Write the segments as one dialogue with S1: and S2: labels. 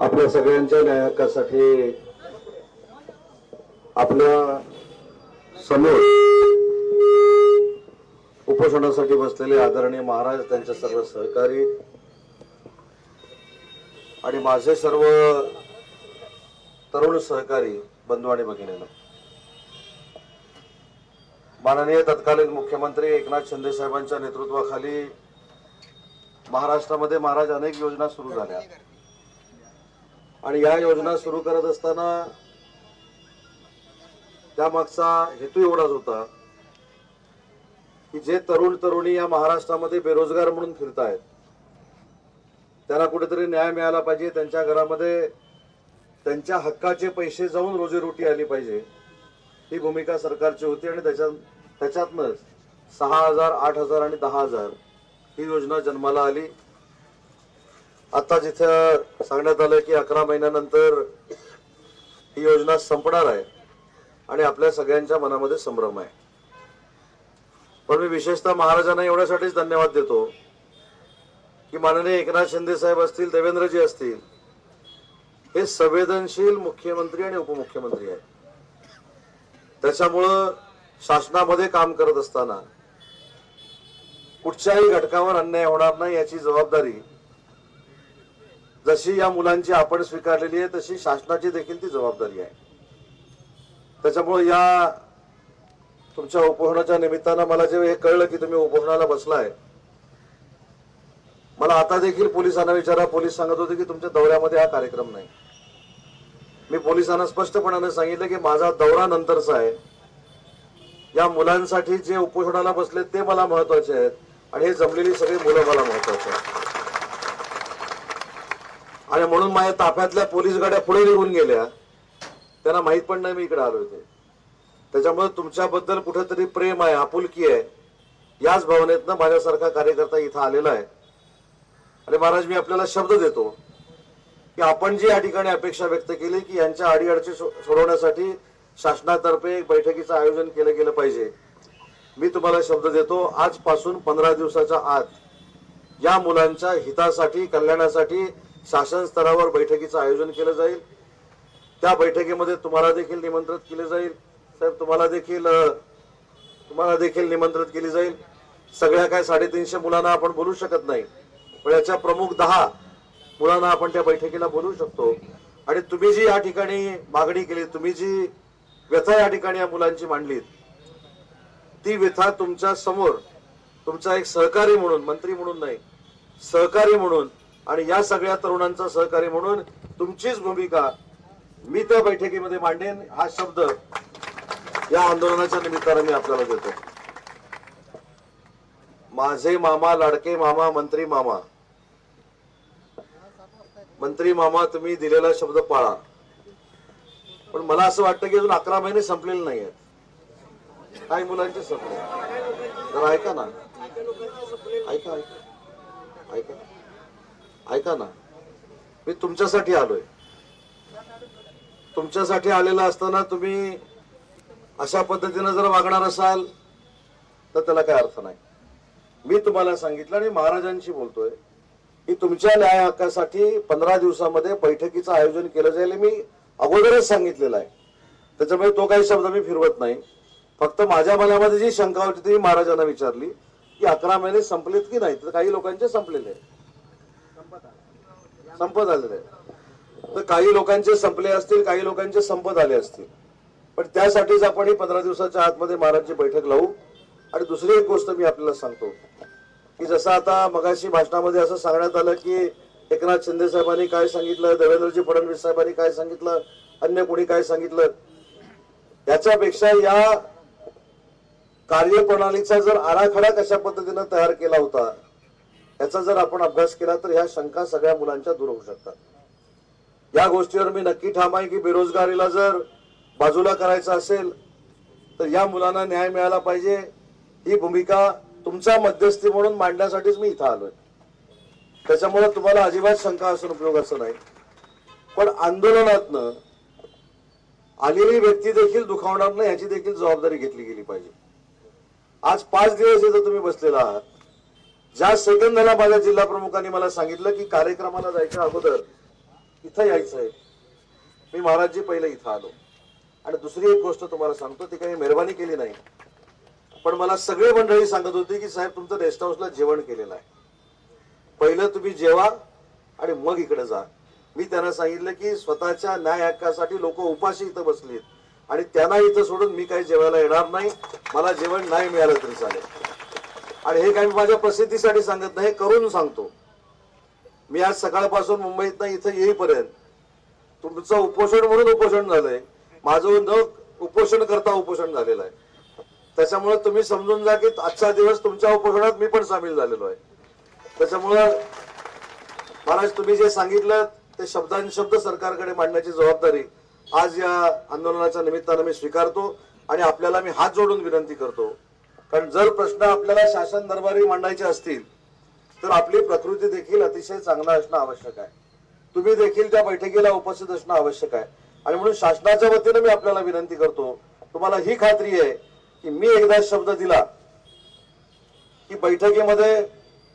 S1: आपल्या सगळ्यांच्या नायकासाठी आपल्यासमोर उपोषणासाठी बसलेले आदरणीय महाराज त्यांचे सर्व सहकारी आणि माझे सर्व तरुण सहकारी बंधू आणि भगिनींना. माननीय तत्कालीन मुख्यमंत्री एकनाथ शिंदे साहेबांच्या नेतृत्वाखाली महाराष्ट्रामध्ये महाराज अनेक योजना सुरू झाल्या. आणि या योजना सुरू करत असताना त्यामागचा हेतू एवढाच होता की जे तरुण तरुणी या महाराष्ट्रामध्ये बेरोजगार म्हणून फिरतायत त्यांना कुठेतरी न्याय मिळाला पाहिजे त्यांच्या घरामध्ये त्यांच्या हक्काचे पैसे जाऊन रोजीरोटी आली पाहिजे ही भूमिका सरकारची होती आणि त्याच्यात त्याच्यातनंच सहा हजार आठ हजार आणि दहा हजार ही योजना जन्माला आली. आता जिथं सांगण्यात आलं की अकरा महिन्यानंतर ही योजना संपणार आहे आणि आपल्या सगळ्यांच्या मनामध्ये संभ्रम आहे. पण मी विशेषतः महाराजांना एवढ्यासाठीच धन्यवाद देतो की माननीय एकनाथ शिंदे साहेब असतील देवेंद्रजी असतील हे संवेदनशील मुख्यमंत्री आणि उपमुख्यमंत्री आहेत. त्याच्यामुळं शासनामध्ये काम करत असताना कुठच्याही घटकावर अन्याय होणार नाही याची जबाबदारी जशी या मुलांची आपण स्वीकारलेली आहे तशी शासनाची देखील ती जबाबदारी आहे. त्याच्यामुळे या तुमच्या उपोषणाच्या निमित्तानं मला जेव्हा हे कळलं की तुम्ही उपोषणाला बसलाय मला आता देखील पोलिसांना विचारा. पोलीस सांगत होते की तुमच्या दौऱ्यामध्ये हा कार्यक्रम नाही. मी पोलिसांना स्पष्टपणाने सांगितलं की माझा दौरा नंतरचा आहे. या मुलांसाठी जे उपोषणाला बसले ते मला महत्त्वाचे आहेत आणि हे जमलेली सगळी मुलं मला महत्त्वाचे आहेत. आणि म्हणून माझ्या ताफ्यातल्या पोलीस गाड्या पुढे निघून गेल्या. त्यांना माहीत पण नाही मी इकडे आलो होते त्याच्यामुळे तुमच्याबद्दल कुठेतरी प्रेम आहे आपुलकी आहे. याच भावनेतनं माझ्यासारखा कार्यकर्ता इथं आलेला आहे. आणि महाराज मी आपल्याला शब्द देतो की आपण जी या ठिकाणी अपेक्षा व्यक्त केली की यांच्या अडीअडचणी सो- सोडवण्यासाठी शासनातर्फे एक बैठकीचं आयोजन केलं गेलं पाहिजे. मी तुम्हाला शब्द देतो आजपासून पंधरा दिवसाच्या आत या मुलांच्या हितासाठी कल्याणासाठी शासन स्तरावर बैठकीचं आयोजन केलं जाईल. त्या बैठकीमध्ये तुम्हाला देखील निमंत्रित केले जाईल. साहेब तुम्हाला देखील तुम्हाला देखील निमंत्रित केली जाईल. सगळ्या काय साडेतीनशे मुलांना आपण बोलू शकत नाही. पण याच्या प्रमुख दहा मुलांना आपण त्या बैठकीला बोलू शकतो. आणि तुम्ही जी या ठिकाणी मागणी केली तुम्ही जी व्यथा या ठिकाणी या मुलांची मांडलीत ती व्यथा तुमच्यासमोर तुमचा एक सहकारी म्हणून मंत्री म्हणून नाही सहकारी म्हणून आणि या सगळ्या तरुणांचा सहकारी म्हणून तुमचीच भूमिका मी त्या बैठकीमध्ये मांडेन हा शब्द या आंदोलनाच्या निमित्तानं मी आपल्याला देतो. माझे मामा लाडके मामा मंत्री मामा. मंत्री मामा तुम्ही दिलेला शब्द पाळा. पण मला असं वाटतं की अजून अकरा महिने संपलेले नाही आहेत काही मुलांचे संपले. जरा ऐका ना. ऐका ऐका. ऐका. ऐका ना. मी तुमच्यासाठी आलोय. तुमच्यासाठी आलेला असताना तुम्ही अशा पद्धतीनं जर वागणार असाल तर त्याला काय अर्थ नाही. मी तुम्हाला सांगितलं आणि महाराजांशी बोलतोय की तुमच्या न्याय हक्कासाठी पंधरा दिवसामध्ये बैठकीचं आयोजन केलं जाईल मी अगोदरच सांगितलेलं आहे. त्याच्यामुळे तो काही शब्द मी फिरवत नाही. फक्त माझ्या मनामध्ये जी शंका होती ती महाराजांना विचारली की अकरा महिने संपलेत की नाही? तर काही लोकांचे संपलेले आहेत. संपत आलेले तर काही लोकांचे संपले असतील काही लोकांचे संपत आले असतील. पण त्यासाठीच आपण ही पंधरा दिवसाच्या आतमध्ये महाराजची बैठक लावू. आणि दुसरी एक गोष्ट मी आपल्याला सांगतो की जसं आता मगाशी भाषणामध्ये असं सांगण्यात आलं की एकनाथ शिंदे साहेबांनी काय सांगितलं देवेंद्रजी फडणवीस साहेबांनी काय सांगितलं अन्य कोणी काय सांगितलं याच्यापेक्षा या कार्यप्रणालीचा जर आराखडा कशा पद्धतीनं तयार केला होता याचा जर आपण अभ्यास केला तर ह्या शंका सगळ्या मुलांच्या दूर होऊ शकतात. या गोष्टीवर मी नक्की ठाम आहे की बेरोजगारीला जर बाजूला करायचं असेल तर या मुलांना न्याय मिळाला पाहिजे. ही भूमिका तुमचा मध्यस्थी म्हणून मांडण्यासाठीच मी इथं आलोय. त्याच्यामुळे तुम्हाला अजिबात शंका असून असं नाही. पण आंदोलनातनं आलेली व्यक्ती देखील दुखावणार नाही याची देखील जबाबदारी घेतली गेली पाहिजे. आज पाच दिवस इथं तुम्ही बसलेला आहात. ज्या सेकंदाला माझ्या जिल्हा प्रमुखांनी मला सांगितलं की कार्यक्रमाला जायच्या अगोदर इथं यायचं आहे मी महाराजजी पहिले इथं आलो. आणि दुसरी एक गोष्ट तुम्हाला सांगतो ती काही मेहरबानी केली नाही. पण मला सगळी मंडळी सांगत होती की साहेब तुमचं रेस्ट हाऊसला जेवण केलेलं आहे. पहिलं तुम्ही जेवा आणि मग इकडे जा. मी त्यांना सांगितलं की स्वतःच्या न्याय हक्कासाठी लोक उपाशी इथं बसलीत. आणि त्यांना इथं सोडून मी काही जेवायला येणार नाही. मला जेवण नाही मिळालं तरी चालेल. आणि हे काही मी माझ्या प्रसिद्धीसाठी सांगत नाही हे करून सांगतो. मी आज सकाळपासून मुंबईत इथं येईपर्यंत तुमचं उपोषण म्हणून उपोषण झालंय. माझं न उपोषण करता उपोषण झालेलं आहे. त्याच्यामुळे तुम्ही समजून जा की आजचा दिवस तुमच्या उपोषणात मी पण सामील झालेलो आहे. त्याच्यामुळं महाराज तुम्ही जे सांगितलं ते शब्दांशब्द सरकारकडे मांडण्याची जबाबदारी आज या आंदोलनाच्या निमित्तानं मी स्वीकारतो आणि आपल्याला मी हात जोडून विनंती करतो. कारण जर प्रश्न आपल्याला शासन दरबारी मांडायचे असतील तर आपली प्रकृती देखील अतिशय चांगला असणं आवश्यक आहे. तुम्ही देखील त्या बैठकीला उपस्थित असणं आवश्यक आहे. आणि म्हणून शासनाच्या वतीनं मी आपल्याला विनंती करतो तुम्हाला ही खात्री आहे की मी एकदा शब्द दिला की बैठकीमध्ये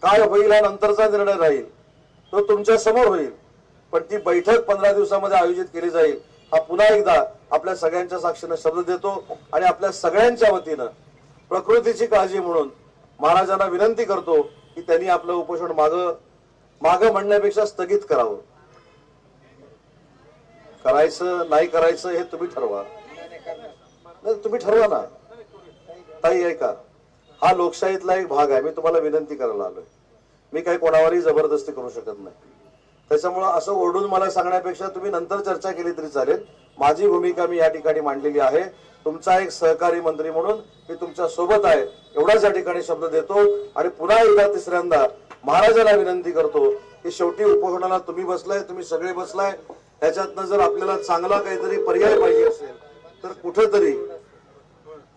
S1: काय होईल हा नंतरचा निर्णय राहील तो तुमच्यासमोर होईल. पण ती बैठक पंधरा दिवसामध्ये आयोजित केली जाईल. हा पुन्हा एकदा आपल्या सगळ्यांच्या साक्षीनं शब्द देतो आणि आपल्या सगळ्यांच्या वतीनं प्रकृतीची काळजी म्हणून महाराजांना विनंती करतो की त्यांनी आपलं उपोषण माग माग म्हणण्यापेक्षा स्थगित करावं. करायचं नाही करायचं हे तुम्ही ठरवा. नाही, तुम्ही ठरवा ना. ताई ऐका. हा लोकशाहीतला एक भाग आहे. मी तुम्हाला विनंती करायला आलोय. मी काही कोणावरही जबरदस्ती करू शकत नाही. त्याच्यामुळं असं ओरडून मला सांगण्यापेक्षा तुम्ही नंतर चर्चा केली तरी चालेल. माझी भूमिका मी या ठिकाणी मांडलेली आहे. तुमचा एक सहकारी मंत्री म्हणून मी तुमच्यासोबत आहे. एवढाच या ठिकाणी शब्द देतो आणि पुन्हा एकदा तिसऱ्यांदा महाराजाला विनंती करतो की शेवटी उपोषणाला तुम्ही बसलाय तुम्ही सगळे बसलाय. ह्याच्यातनं जर आपल्याला चांगला काहीतरी पर्याय पाहिजे असेल तर कुठेतरी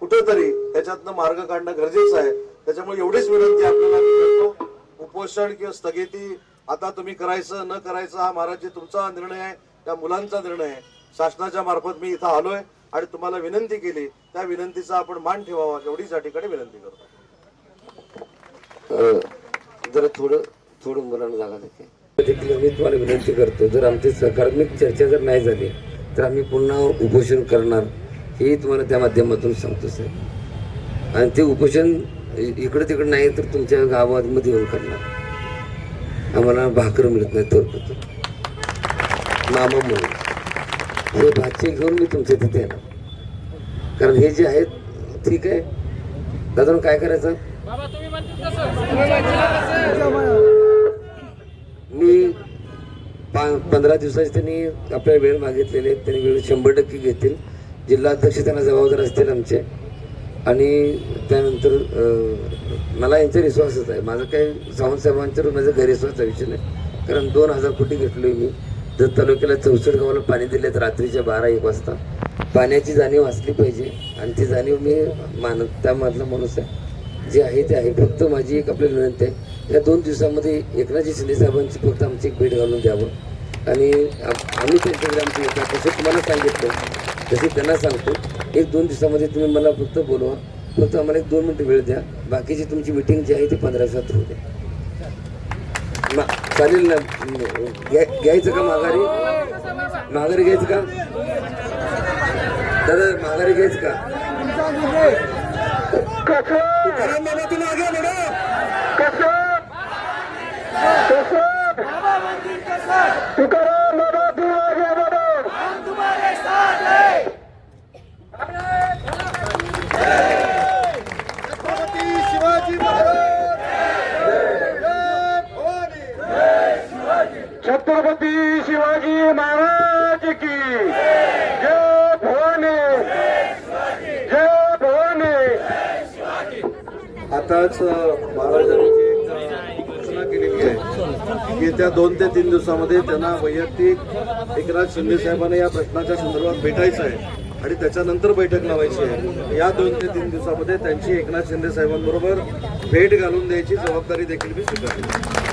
S1: कुठेतरी त्याच्यातनं मार्ग काढणं गरजेचं आहे. त्याच्यामुळे एवढीच विनंती आपल्याला मी करतो. उपोषण किंवा स्थगिती आता तुम्ही करायचं न करायचं हा महाराज तुमचा निर्णय आहे त्या मुलांचा निर्णय आहे. शासनाच्या मार्फत मी इथं आलोय आणि तुम्हाला विनंती केली. त्या विनंतीचा आपण मान ठेवावा एवढीच या ठिकाणी विनंती करतो.
S2: जरा थोडं थोडं मुलांना जागा देते. देखील मी तुम्हाला विनंती करतो जर आमची सकारात्मक चर्चा जर नाही झाली तर आम्ही पुन्हा उपोषण करणार हे तुम्हाला त्या माध्यमातून सांगतो साहेब. आणि ते उपोषण इकडं तिकडं नाही तर तुमच्या गावामध्ये येऊन करणार. आम्हाला भाकर मिळत नाही तर मामा म्हणून. हे भाचे घेऊन मी तुमच्या तिथे येणार. कारण हे जे आहेत ठीक आहे. दादा काय करायचं? मी पंधरा दिवसाचे त्यांनी आपल्याला वेळ मागितलेले आहेत. त्यांनी वेळ शंभर टक्के घेतील. जिल्हाध्यक्ष त्यांना जबाबदार असतील आमचे. आणि त्यानंतर मला यांचा विश्वासच आहे. माझं काही सावंत साहेबांच्यावर माझा गैरविश्वासचा विषय नाही. कारण दोन हजार कोटी घेतलोय मी. जर तालुक्याला चौसष्ट गावाला पाणी दिले तर रात्रीच्या बारा एक वाजता. पाण्याची जाणीव असली पाहिजे. आणि ती जाणीव मी मान त्यामधला माणूस आहे. जे आहे ते आहे. फक्त माझी एक आपली विनंती आहे. या दोन दिवसामध्ये एकनाथजी शिंदे साहेबांची फक्त आमची एक भेट घालून द्यावं. आणि आम्ही त्यांच्याकडे आमची येतात तसं तुम्हाला सांगितलं तसे त्यांना सांगतो एक दोन दिवसामध्ये तुम्ही मला फक्त बोलवा. फक्त आम्हाला एक दोन मिनटं वेळ द्या. बाकीची तुमची मिटिंग जी आहे ती पंधरा दिवसात होऊ द्या. मा- चालेल ना. घ्या- घ्यायचं का माघारी? माघारी घ्यायचं का? दादा माघारी घ्यायचं का? तुकाराम
S3: छत्रपती शिवाजी महाराज की जय भवाने. जय भवाने.
S1: आताच महाराजांची महाराजांनी घोषणा केलेली आहे. येत्या दोन ते तीन दिवसामध्ये त्यांना वैयक्तिक एकनाथ शिंदे साहेबांना या प्रश्नाच्या संदर्भात भेटायचं आहे आणि त्याच्यानंतर बैठक लावायची आहे. या दोन ते तीन दिवसामध्ये त्यांची एकनाथ शिंदे साहेबांबरोबर भेट घालून द्यायची जबाबदारी देखील मी स्वीकारली.